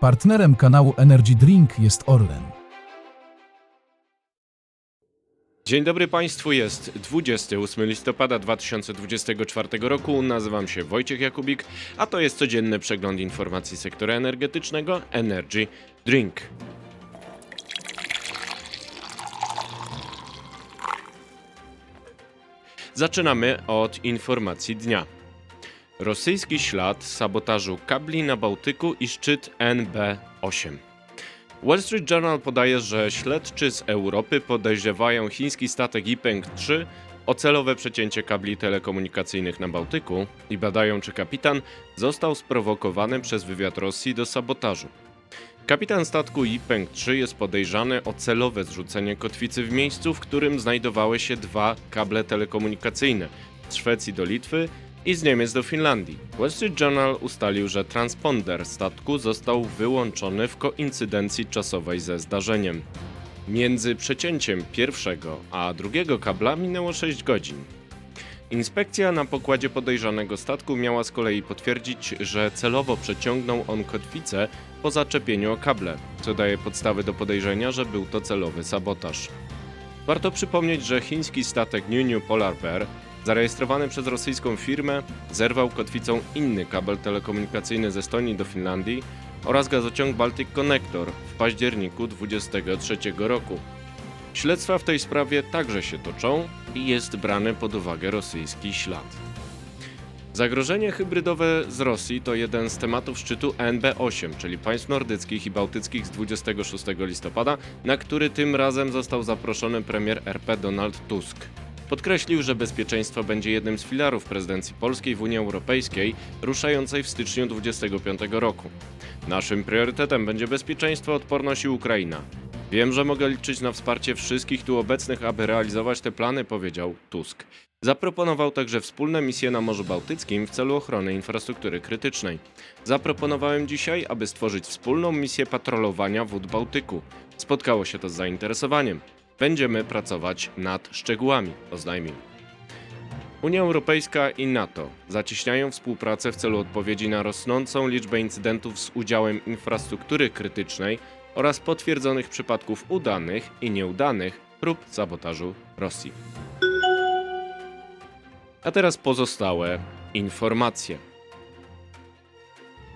Partnerem kanału Energy Drink jest Orlen. Dzień dobry Państwu, jest 28 listopada 2024 roku. Nazywam się Wojciech Jakubik, a to jest codzienny przegląd informacji sektora energetycznego Energy Drink. Zaczynamy od informacji dnia. Rosyjski ślad sabotażu kabli na Bałtyku i szczyt NB8. Wall Street Journal podaje, że śledczy z Europy podejrzewają chiński statek Yipeng-3 o celowe przecięcie kabli telekomunikacyjnych na Bałtyku i badają, czy kapitan został sprowokowany przez wywiad Rosji do sabotażu. Kapitan statku Yipeng-3 jest podejrzany o celowe zrzucenie kotwicy w miejscu, w którym znajdowały się dwa kable telekomunikacyjne z Szwecji do Litwy i z Niemiec do Finlandii. Wall Street Journal ustalił, że transponder statku został wyłączony w koincydencji czasowej ze zdarzeniem. Między przecięciem pierwszego a drugiego kabla minęło 6 godzin. Inspekcja na pokładzie podejrzanego statku miała z kolei potwierdzić, że celowo przeciągnął on kotwicę po zaczepieniu o kable, co daje podstawy do podejrzenia, że był to celowy sabotaż. Warto przypomnieć, że chiński statek New New Polar Bear, zarejestrowany przez rosyjską firmę, zerwał kotwicą inny kabel telekomunikacyjny ze Estonii do Finlandii oraz gazociąg Baltic Connector w październiku 2023 roku. Śledztwa w tej sprawie także się toczą i jest brany pod uwagę rosyjski ślad. Zagrożenie hybrydowe z Rosji to jeden z tematów szczytu NB8, czyli państw nordyckich i bałtyckich z 26 listopada, na który tym razem został zaproszony premier RP Donald Tusk. Podkreślił, że bezpieczeństwo będzie jednym z filarów prezydencji polskiej w Unii Europejskiej, ruszającej w styczniu 2025 roku. Naszym priorytetem będzie bezpieczeństwo, odporność i Ukraina. Wiem, że mogę liczyć na wsparcie wszystkich tu obecnych, aby realizować te plany, powiedział Tusk. Zaproponował także wspólne misje na Morzu Bałtyckim w celu ochrony infrastruktury krytycznej. Zaproponowałem dzisiaj, aby stworzyć wspólną misję patrolowania wód Bałtyku. Spotkało się to z zainteresowaniem. Będziemy pracować nad szczegółami, oznajmił. Unia Europejska i NATO zacieśniają współpracę w celu odpowiedzi na rosnącą liczbę incydentów z udziałem infrastruktury krytycznej oraz potwierdzonych przypadków udanych i nieudanych prób sabotażu Rosji. A teraz pozostałe informacje.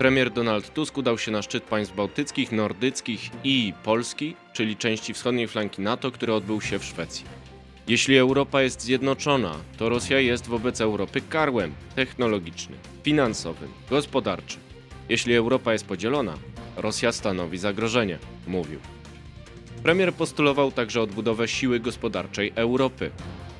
Premier Donald Tusk udał się na szczyt państw bałtyckich, nordyckich i Polski, czyli części wschodniej flanki NATO, który odbył się w Szwecji. Jeśli Europa jest zjednoczona, to Rosja jest wobec Europy karłem technologicznym, finansowym, gospodarczym. Jeśli Europa jest podzielona, Rosja stanowi zagrożenie, mówił. Premier postulował także odbudowę siły gospodarczej Europy.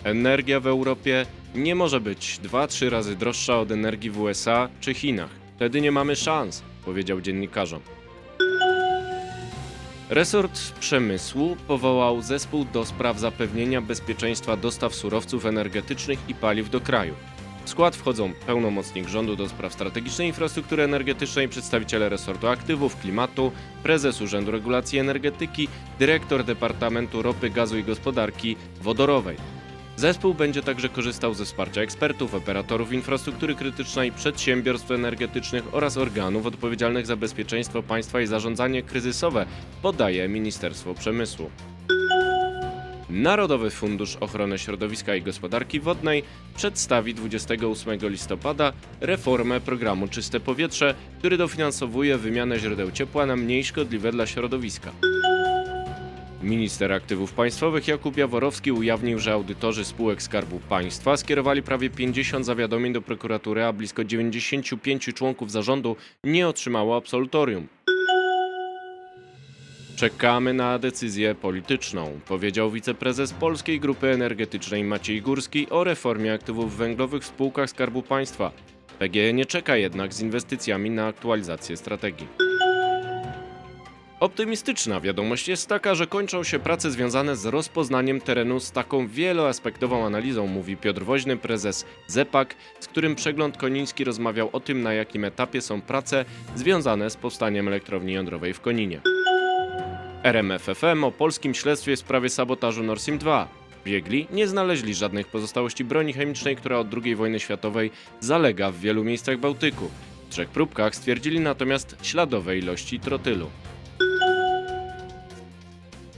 Energia w Europie nie może być 2-3 razy droższa od energii w USA czy Chinach. Wtedy nie mamy szans, powiedział dziennikarzom. Resort Przemysłu powołał zespół do spraw zapewnienia bezpieczeństwa dostaw surowców energetycznych i paliw do kraju. W skład wchodzą pełnomocnik rządu do spraw strategicznej infrastruktury energetycznej, przedstawiciele resortu aktywów, klimatu, prezes Urzędu Regulacji Energetyki, dyrektor Departamentu Ropy, Gazu i Gospodarki Wodorowej. Zespół będzie także korzystał ze wsparcia ekspertów, operatorów infrastruktury krytycznej, przedsiębiorstw energetycznych oraz organów odpowiedzialnych za bezpieczeństwo państwa i zarządzanie kryzysowe, podaje Ministerstwo Przemysłu. Narodowy Fundusz Ochrony Środowiska i Gospodarki Wodnej przedstawi 28 listopada reformę programu Czyste Powietrze, który dofinansowuje wymianę źródeł ciepła na mniej szkodliwe dla środowiska. Minister Aktywów Państwowych Jakub Jaworowski ujawnił, że audytorzy spółek Skarbu Państwa skierowali prawie 50 zawiadomień do prokuratury, a blisko 95 członków zarządu nie otrzymało absolutorium. Czekamy na decyzję polityczną, powiedział wiceprezes Polskiej Grupy Energetycznej Maciej Górski o reformie aktywów węglowych w spółkach Skarbu Państwa. PGE nie czeka jednak z inwestycjami na aktualizację strategii. Optymistyczna wiadomość jest taka, że kończą się prace związane z rozpoznaniem terenu z taką wieloaspektową analizą, mówi Piotr Woźny, prezes ZEPAK, z którym przegląd Koniński rozmawiał o tym, na jakim etapie są prace związane z powstaniem elektrowni jądrowej w Koninie. RMFFM o polskim śledztwie w sprawie sabotażu Nord Stream 2. Biegli nie znaleźli żadnych pozostałości broni chemicznej, która od II wojny światowej zalega w wielu miejscach Bałtyku. trzech próbkach stwierdzili natomiast śladowe ilości trotylu.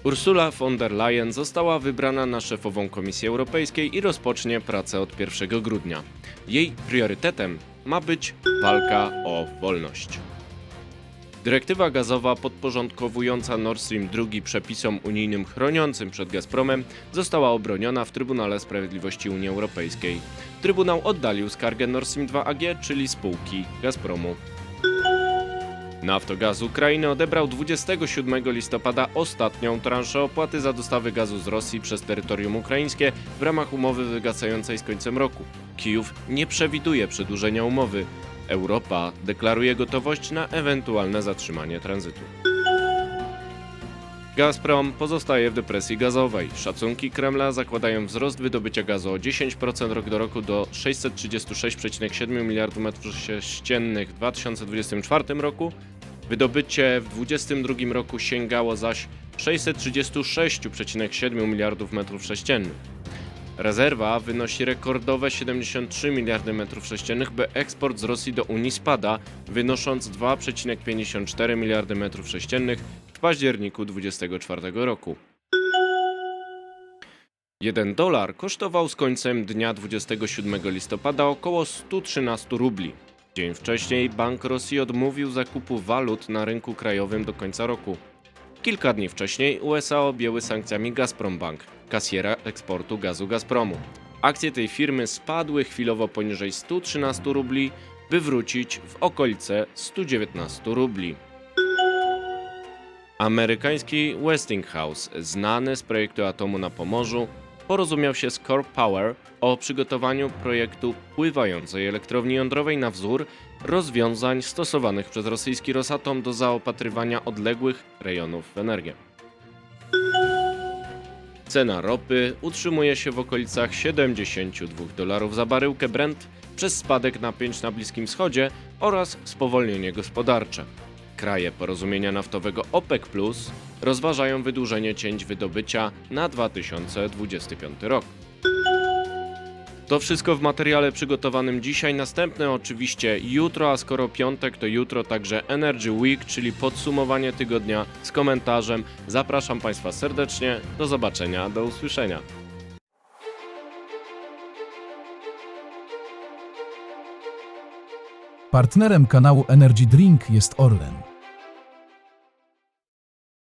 Ursula von der Leyen została wybrana na szefową Komisji Europejskiej i rozpocznie pracę od 1 grudnia. Jej priorytetem ma być walka o wolność. Dyrektywa gazowa podporządkowująca Nord Stream 2 przepisom unijnym chroniącym przed Gazpromem została obroniona w Trybunale Sprawiedliwości Unii Europejskiej. Trybunał oddalił skargę Nord Stream 2 AG, czyli spółki Gazpromu. Naftogaz Ukrainy odebrał 27 listopada ostatnią transzę opłaty za dostawy gazu z Rosji przez terytorium ukraińskie w ramach umowy wygasającej z końcem roku. Kijów nie przewiduje przedłużenia umowy. Europa deklaruje gotowość na ewentualne zatrzymanie tranzytu. Gazprom pozostaje w depresji gazowej. Szacunki Kremla zakładają wzrost wydobycia gazu o 10% rok do roku do 636,7 miliardów metrów sześciennych w 2024 roku. Wydobycie w 2022 roku sięgało zaś 636,7 miliardów metrów sześciennych. Rezerwa wynosi rekordowe 73 miliardy metrów sześciennych, by eksport z Rosji do Unii spada, wynosząc 2,54 miliardy metrów sześciennych w październiku 2024 roku. 1 dolar kosztował z końcem dnia 27 listopada około 113 rubli. Dzień wcześniej Bank Rosji odmówił zakupu walut na rynku krajowym do końca roku. Kilka dni wcześniej USA objęły sankcjami Gazprom Bank, kasjera eksportu gazu Gazpromu. Akcje tej firmy spadły chwilowo poniżej 113 rubli, by wrócić w okolice 119 rubli. Amerykański Westinghouse, znany z projektu atomu na Pomorzu, porozumiał się z Core Power o przygotowaniu projektu pływającej elektrowni jądrowej na wzór rozwiązań stosowanych przez rosyjski Rosatom do zaopatrywania odległych rejonów w energię. Cena ropy utrzymuje się w okolicach 72 dolarów za baryłkę Brent przez spadek napięć na Bliskim Wschodzie oraz spowolnienie gospodarcze. Kraje porozumienia naftowego OPEC Plus rozważają wydłużenie cięć wydobycia na 2025 rok. To wszystko w materiale przygotowanym dzisiaj. Następne oczywiście jutro, a skoro piątek, to jutro także Energy Week, czyli podsumowanie tygodnia z komentarzem. Zapraszam Państwa serdecznie. Do zobaczenia, do usłyszenia. Partnerem kanału Energy Drink jest Orlen.